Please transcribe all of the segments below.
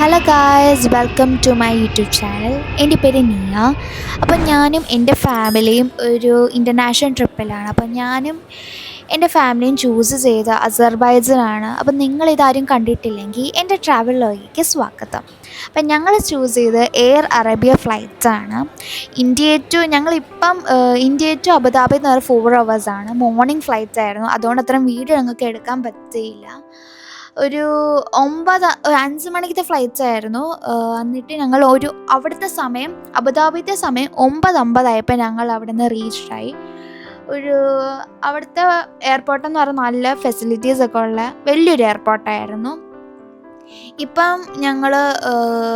Hello guys welcome to my YouTube channel എന്റെ പേര് നീയ. അപ്പം ഞാനും എന്റെ ഫാമിലിയും ഒരു ഇന്റർനാഷണൽ ട്രിപ്പിലാണ് അപ്പം ഞാനും എന്റെ ഫാമിലിയും ചൂസ് ചെയ്ത അസർബൈജനാണ്. അപ്പം നിങ്ങളിതാരും കണ്ടിട്ടില്ലെങ്കിൽ എന്റെ ട്രാവൽ ലോഗിക്ക് സ്വാഗതം. അപ്പം ഞങ്ങൾ ചൂസ് ചെയ്ത് എയർ അറേബ്യ ഫ്ലൈറ്റ്സാണ് ഇന്ത്യ ടു ഞങ്ങളിപ്പം ഇന്ത്യ ടു അബുദാബി എന്ന് പറയുന്ന ഫോർ അവേഴ്സാണ് മോർണിംഗ് ഫ്ലൈറ്റ് ആയിരുന്നു. അതുകൊണ്ട് അത്രയും വീഡിയോ ഞങ്ങൾക്ക് എടുക്കാൻ പറ്റിയില്ല. ഒരു ഒമ്പത് ഒരു അഞ്ച് മണിക്കത്തെ ഫ്ലൈറ്റ്സ് ആയിരുന്നു. എന്നിട്ട് ഞങ്ങൾ ഒരു അവിടുത്തെ സമയം അബുദാബിത്തെ സമയം ഒമ്പത് അമ്പതായപ്പോൾ ഞങ്ങൾ അവിടെ നിന്ന് റീച്ചായി ഒരു അവിടുത്തെ എയർപോർട്ട് എന്ന് പറഞ്ഞാൽ നല്ല ഫെസിലിറ്റീസ് ഒക്കെ ഉള്ള വലിയൊരു എയർപോർട്ടായിരുന്നു ഇപ്പം ഞങ്ങൾ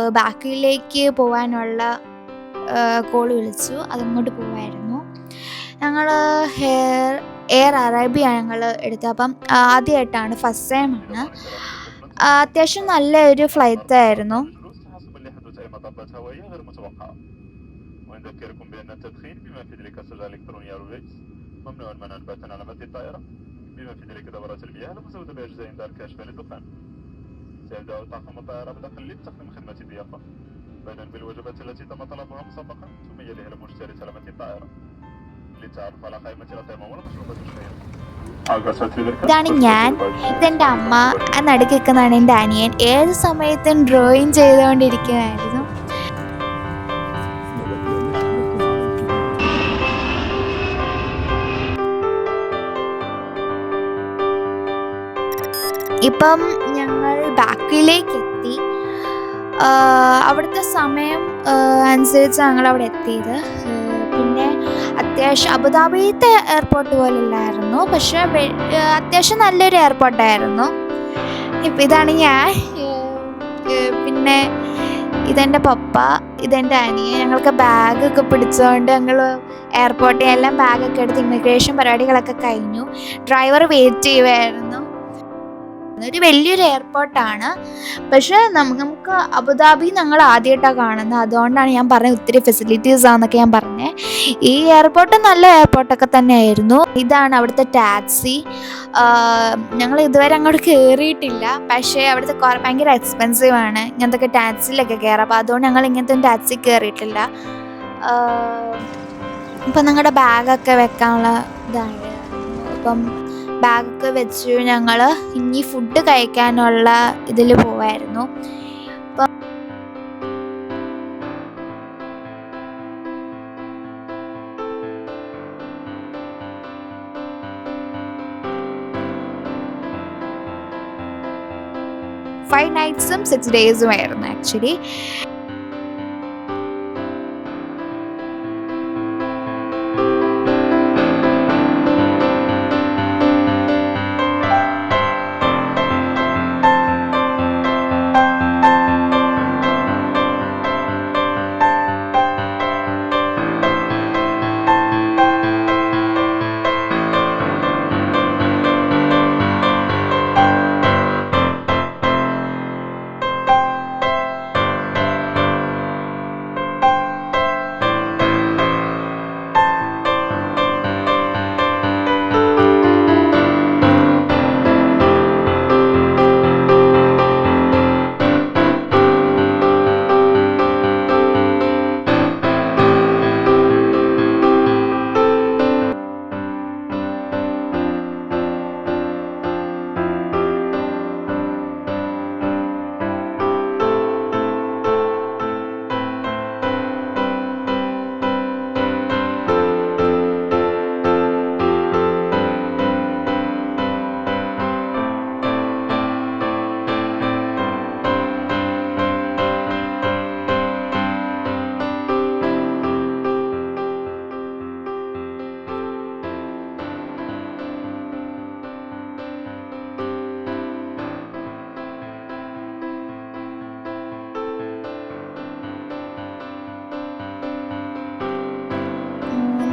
ബാക്കിയിലേക്ക് പോകാനുള്ള കോൾ വിളിച്ചു. അതങ്ങോട്ട് പോവായിരുന്നു. ഞങ്ങൾ ഹെയർ എയർ അറേബ്യ ഞങ്ങൾ എടുത്തത് അപ്പം ആദ്യമായിട്ടാണ് ഫസ്റ്റ് ടൈമാണ് അത്യാവശ്യം നല്ലൊരു ഫ്ലൈറ്റ് ആയിരുന്നു حسب اللي حدث أي مطبات هوائية غير متوقعة ونذكركم بأن التدخين بما في ذلك السجل الإلكتروني أروفيكس ممنوع منعا باتا على متن الطائرة بما في ذلك دورات المياه المزودة بأجزاء دار كاشفة للدخان سيبدأ طاقم الطائرة بتقليد تقديم خدمة الضيافة بدءا بالوجبات التي تم طلبها مسبقا ثم يليها المشتري على متن الطائرة ഇതാണ് ഞാൻ. ഇതെന്റെ അമ്മ. ആ നടുക്ക് എന്റെ അനിയൻ. ഏത് സമയത്തും ഡ്രോയിങ് ചെയ്തുകൊണ്ടിരിക്കുകയായിരുന്നു ഇപ്പം ഞങ്ങൾ ബാക്കിലേക്ക് എത്തി അവിടുത്തെ സമയം അനുസരിച്ച് ഞങ്ങൾ അവിടെ എത്തിയത്. അത്യാവശ്യം അബുദാബിയിലത്തെ എയർപോർട്ട് പോലല്ലായിരുന്നു പക്ഷേ അത്യാവശ്യം നല്ലൊരു എയർപോർട്ടായിരുന്നു ഇപ്പം ഇതാണ് ഞാൻ പിന്നെ ഇതെന്റെ പപ്പ ഇതെന്റെ അനിയൻ ഞങ്ങൾക്ക് ബാഗൊക്കെ പിടിച്ചുകൊണ്ട് ഞങ്ങൾ എയർപോർട്ടിൽ എല്ലാം ബാഗൊക്കെ എടുത്ത് ഇമിഗ്രേഷൻ പരിപാടികളൊക്കെ കഴിഞ്ഞു. ഡ്രൈവർ വെയിറ്റ് ചെയ്യുമായിരുന്നു ഒരു വലിയൊരു എയർപോർട്ടാണ്. പക്ഷേ നമുക്ക് നമുക്ക് അബുദാബി ഞങ്ങൾ ആദ്യമായിട്ടാണ് കാണുന്നത്. അതുകൊണ്ടാണ് ഞാൻ പറഞ്ഞത് ഒത്തിരി ഫെസിലിറ്റീസ് ആണെന്നൊക്കെ ഞാൻ പറഞ്ഞത് ഈ എയർപോർട്ട് നല്ല എയർപോർട്ടൊക്കെ തന്നെയായിരുന്നു. ഇതാണ് അവിടുത്തെ ടാക്സി. ഞങ്ങൾ ഇതുവരെ അങ്ങോട്ട് കയറിയിട്ടില്ല പക്ഷേ അവിടുത്തെ ഭയങ്കര എക്സ്പെൻസീവ് ആണ്. ഇങ്ങനത്തെ ടാക്സിയിലൊക്കെ കയറാം അപ്പോൾ അതുകൊണ്ട് ഞങ്ങൾ ഇങ്ങനത്തെ ടാക്സി കയറിയിട്ടില്ല ഇപ്പം നിങ്ങളുടെ ബാഗൊക്കെ വെക്കാനുള്ള ഇതാണ്. അപ്പം ബാഗൊക്കെ വെച്ച് ഞങ്ങൾ ഇനി ഫുഡ് കഴിക്കാനുള്ള ഇതിൽ പോവായിരുന്നു. ഫൈവ് നൈറ്റ്സും സിക്സ് ഡേയ്സും ആയിരുന്നു ആക്ച്വലി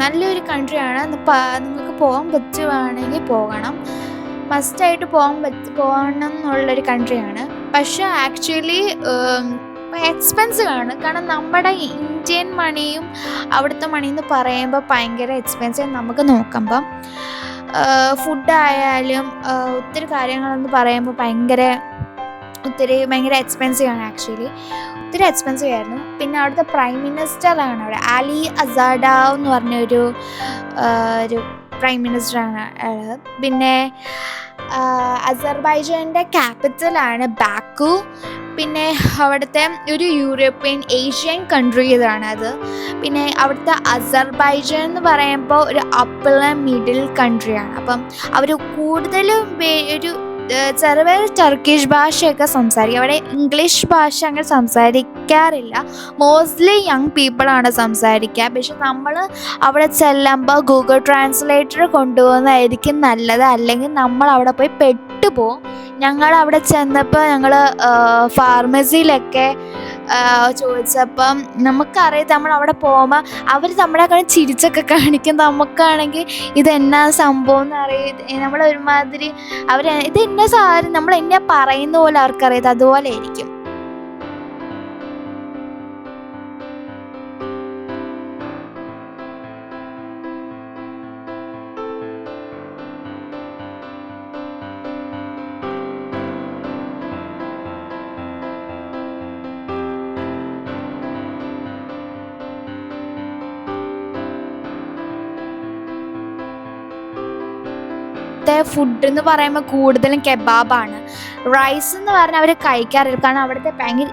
നല്ലൊരു കൺട്രി ആണ്. നിങ്ങൾക്ക് പോകാൻ പറ്റുവാണെങ്കിൽ പോകണം. മസ്റ്റായിട്ട് പോകാൻ പറ്റ പോകണം എന്നുള്ളൊരു കൺട്രിയാണ് പക്ഷെ ആക്ച്വലി എക്സ്പെൻസീവ് ആണ്. കാരണം നമ്മുടെ ഇന്ത്യൻ മണിയും അവിടുത്തെ മണിയെന്ന് പറയുമ്പോൾ ഭയങ്കര എക്സ്പെൻസീവ് നമുക്ക് നോക്കുമ്പം. ഫുഡായാലും ഒത്തിരി കാര്യങ്ങളെന്ന് പറയുമ്പോൾ ഭയങ്കര ഒത്തിരി ഭയങ്കര എക്സ്പെൻസീവ് ആണ് ആക്ച്വലി ഒത്തിരി എക്സ്പെൻസീവ് ആയിരുന്നു. പിന്നെ അവിടുത്തെ പ്രൈം മിനിസ്റ്ററാണ് അവിടെ. അലി അസാഡ എന്ന് പറഞ്ഞൊരു ഒരു പ്രൈം മിനിസ്റ്ററാണ്. പിന്നെ അസർബൈജാന്റെ ക്യാപിറ്റലാണ് ബാക്കു. പിന്നെ അവിടുത്തെ ഒരു യൂറോപ്യൻ ഏഷ്യൻ കൺട്രി ഇതാണ് അത്. പിന്നെ അവിടുത്തെ അസർബൈജാൻ എന്ന് പറയുമ്പോൾ ഒരു ആൻഡ് മിഡിൽ കൺട്രിയാണ് അപ്പം അവർ കൂടുതലും ഒരു ചെറുപേർ ടർക്കിഷ് ഭാഷയൊക്കെ സംസാരിക്കും. അവിടെ ഇംഗ്ലീഷ് ഭാഷ അങ്ങനെ സംസാരിക്കാറില്ല. മോസ്റ്റ്ലി യങ് പീപ്പിളാണ് സംസാരിക്കുക. പക്ഷെ നമ്മൾ അവിടെ ചെല്ലുമ്പോൾ ഗൂഗിൾ ട്രാൻസ്ലേറ്റർ കൊണ്ടുപോകുന്നതായിരിക്കും നല്ലത്. അല്ലെങ്കിൽ നമ്മൾ അവിടെ പോയി പെട്ടുപോകും. ഞങ്ങൾ അവിടെ ചെന്നപ്പോൾ ഞങ്ങൾ ഫാർമസിയിലൊക്കെ ചോദിച്ചപ്പം നമുക്കറിയാം നമ്മൾ അവിടെ പോകുമ്പോൾ അവർ നമ്മളെ കളി ചിരിച്ചൊക്കെ കാണിക്കും. നമുക്കാണെങ്കിൽ ഇതെന്നാ സംഭവം എന്ന് അറിയാം നമ്മൾ ഒരുമാതിരി അവർ ഇത് എന്നെ സാധനം? നമ്മൾ എന്നെ പറയുന്ന പോലെ അവർക്കറിയാം. അതുപോലെ ആയിരിക്കും. അവിടുത്തെ ഫുഡ് എന്ന് പറയുമ്പോൾ കൂടുതലും കെബാബാണ്. റൈസ് എന്ന് പറഞ്ഞാൽ അവർ കഴിക്കാറില്ല. കാരണം അവിടുത്തെ ഭയങ്കര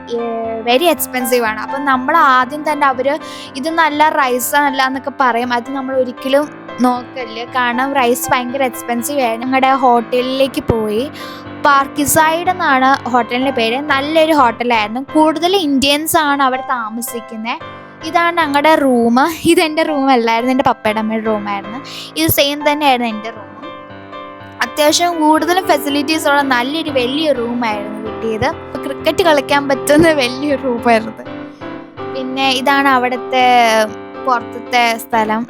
വെരി എക്സ്പെൻസീവ് ആണ്. അപ്പം നമ്മൾ ആദ്യം തന്നെ അവർ ഇത് നല്ല റൈസ് അല്ല എന്നൊക്കെ പറയും. അത് നമ്മൾ ഒരിക്കലും നോക്കൽ കാരണം റൈസ് ഭയങ്കര എക്സ്പെൻസീവ് ആയിരുന്നു. ഞങ്ങളുടെ ഹോട്ടലിലേക്ക് പോയി. പാർക്കിസൈഡ് എന്നാണ് ഹോട്ടലിന്റെ പേര്. നല്ലൊരു ഹോട്ടലായിരുന്നു. കൂടുതൽ ഇന്ത്യൻസ് ആണ് അവിടെ താമസിക്കുന്നത് ഇതാണ് ഞങ്ങളുടെ റൂം ഇതെന്റെ റൂം അല്ലായിരുന്നു. എന്റെ പപ്പയുടെ അമ്മയുടെ റൂമായിരുന്നു ഇത് സെയിം തന്നെയായിരുന്നു എന്റെ റൂം അത്യാവശ്യം കൂടുതലും ഫെസിലിറ്റീസ് ഉള്ള നല്ലൊരു വലിയ റൂമായിരുന്നു കിട്ടിയത്. ക്രിക്കറ്റ് കളിക്കാൻ പറ്റുന്ന വലിയൊരു റൂമായിരുന്നു പിന്നെ ഇതാണ് അവിടുത്തെ പുറത്തത്തെ സ്ഥലം.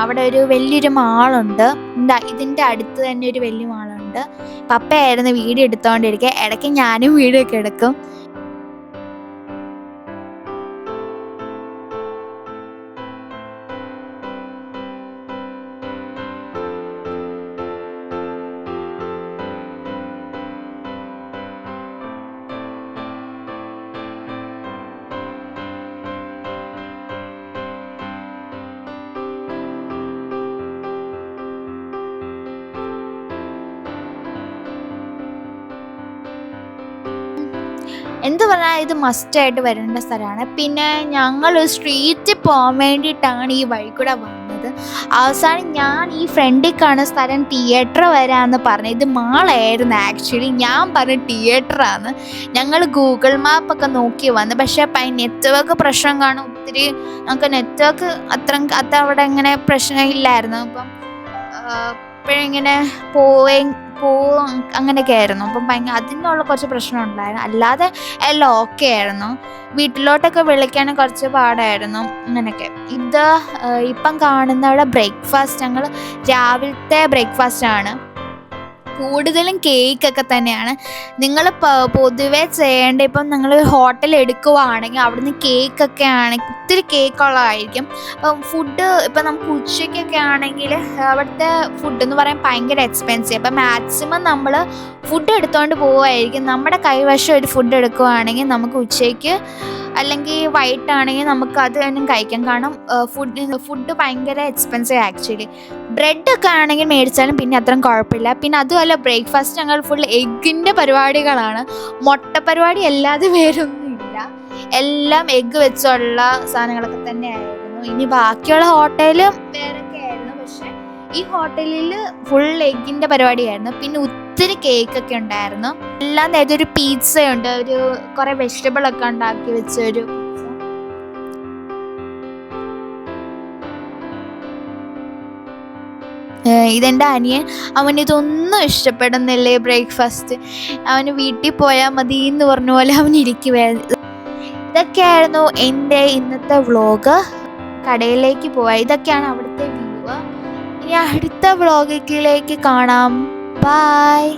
അവിടെ ഒരു വലിയൊരു മാളുണ്ട്. എന്താ ഇതിന്റെ അടുത്ത് തന്നെ ഒരു വലിയ മാളുണ്ട്. പപ്പയായിരുന്നു വീഡിയോ എടുത്തോണ്ടിരിക്കുക. ഇടയ്ക്ക് ഞാനും വീഡിയോ എടുക്കും. എന്ത് പറഞ്ഞാൽ ഇത് മസ്റ്റായിട്ട് വരേണ്ട സ്ഥലമാണ്. പിന്നെ ഞങ്ങൾ സ്ട്രീറ്റ് പോകാൻ വേണ്ടിയിട്ടാണ് ഈ വഴി കൂടെ വന്നത്. അവസാനം ഞാൻ ഈ ഫ്രണ്ടിൽ കാണുന്ന സ്ഥലം തിയേറ്റർ വരാമെന്ന് പറഞ്ഞു. ഇത് മാളായിരുന്നു ആക്ച്വലി ഞാൻ പറഞ്ഞ തിയേറ്ററാണ് ഞങ്ങൾ ഗൂഗിൾ മാപ്പൊക്കെ നോക്കി വന്നു. പക്ഷേ നെറ്റ്വർക്ക് പ്രശ്നം കാണും ഒത്തിരി നമുക്ക് നെറ്റ്വർക്ക് അത്ര അത്ര അവിടെ ഇങ്ങനെ പ്രശ്നമില്ലായിരുന്നു. അപ്പം ഇപ്പോഴിങ്ങനെ പോവേ പോവും അങ്ങനെയൊക്കെ ആയിരുന്നു. അപ്പം ഭയങ്കര അതിനുള്ള കുറച്ച് പ്രശ്നം ഉണ്ടായിരുന്നു. അല്ലാതെ എല്ലാം ഓക്കെ ആയിരുന്നു. വീട്ടിലോട്ടൊക്കെ വിളിക്കാൻ കുറച്ച് പാടായിരുന്നു. അങ്ങനെയൊക്കെ. ഇത് ഇപ്പം കാണുന്നവിടെ ബ്രേക്ക്ഫാസ്റ്റ് ഞങ്ങൾ രാവിലത്തെ ബ്രേക്ക്ഫാസ്റ്റ് ആണ്. കൂടുതലും കേക്കൊക്കെ തന്നെയാണ്. നിങ്ങൾ പൊതുവേ ചെയ്യേണ്ട ഇപ്പം നിങ്ങൾ ഹോട്ടൽ എടുക്കുവാണെങ്കിൽ അവിടുന്ന് കേക്കൊക്കെ ആണെങ്കിൽ ഒത്തിരി കേക്കുള്ളതായിരിക്കും അപ്പം ഫുഡ് ഇപ്പം നമുക്ക് ഉച്ചയ്ക്കൊക്കെ ആണെങ്കിൽ അവിടുത്തെ ഫുഡ് എന്ന് പറയാൻ ഭയങ്കര എക്സ്പെൻസീവ് അപ്പം മാക്സിമം നമ്മൾ ഫുഡ് എടുത്തുകൊണ്ട് പോവുമായിരിക്കും നമ്മുടെ കൈവശം ഒരു ഫുഡ് എടുക്കുവാണെങ്കിൽ നമുക്ക് ഉച്ചയ്ക്ക് അല്ലെങ്കിൽ വൈറ്റ് വൈകിട്ടാണെങ്കിൽ നമുക്ക് അത് തന്നെ കഴിക്കാം. കാരണം ഫുഡ് ഫുഡ് ഭയങ്കര എക്സ്പെൻസീവ് ആക്ച്വലി ബ്രെഡ് ഒക്കെ ആണെങ്കിൽ മേടിച്ചാലും പിന്നെ അത്രയും കുഴപ്പമില്ല. പിന്നെ അതുമല്ല ബ്രേക്ക്ഫാസ്റ്റ് ഞങ്ങൾ ഫുൾ എഗ്ഗിന്റെ പരിപാടികളാണ്. മുട്ട പരിപാടി അല്ലാതെ വേറൊന്നുമില്ല. എല്ലാം എഗ്ഗ് വെച്ചുള്ള സാധനങ്ങളൊക്കെ തന്നെ ആയിരുന്നു ഇനി ബാക്കിയുള്ള ഹോട്ടലും പക്ഷെ ഈ ഹോട്ടലിൽ ഫുൾ എഗ്ഗിന്റെ പരിപാടിയായിരുന്നു. പിന്നെ ഒത്തിരി കേക്കൊക്കെ ഉണ്ടായിരുന്നു. എല്ലാം അതായത് ഒരു പീസ ഉണ്ട്. ഒരു കുറേ വെജിറ്റബിൾ ഒക്കെ ഉണ്ടാക്കി വെച്ച ഒരു അനിയൻ. അവന് ഇതൊന്നും ഇഷ്ടപ്പെടുന്നില്ലേ ബ്രേക്ക്ഫാസ്റ്റ് അവന് വീട്ടിൽ പോയാൽ മതി എന്ന് പറഞ്ഞ പോലെ അവൻ ഇരിക്കുവായിരുന്നു. ഇതൊക്കെയായിരുന്നു എന്റെ ഇന്നത്തെ വ്ളോഗ് കടയിലേക്ക് പോവാ. ഇതൊക്കെയാണ് അവിടുത്തെ ഇനി അടുത്ത വ്ളോഗിലേക്ക് കാണാം. ബായ്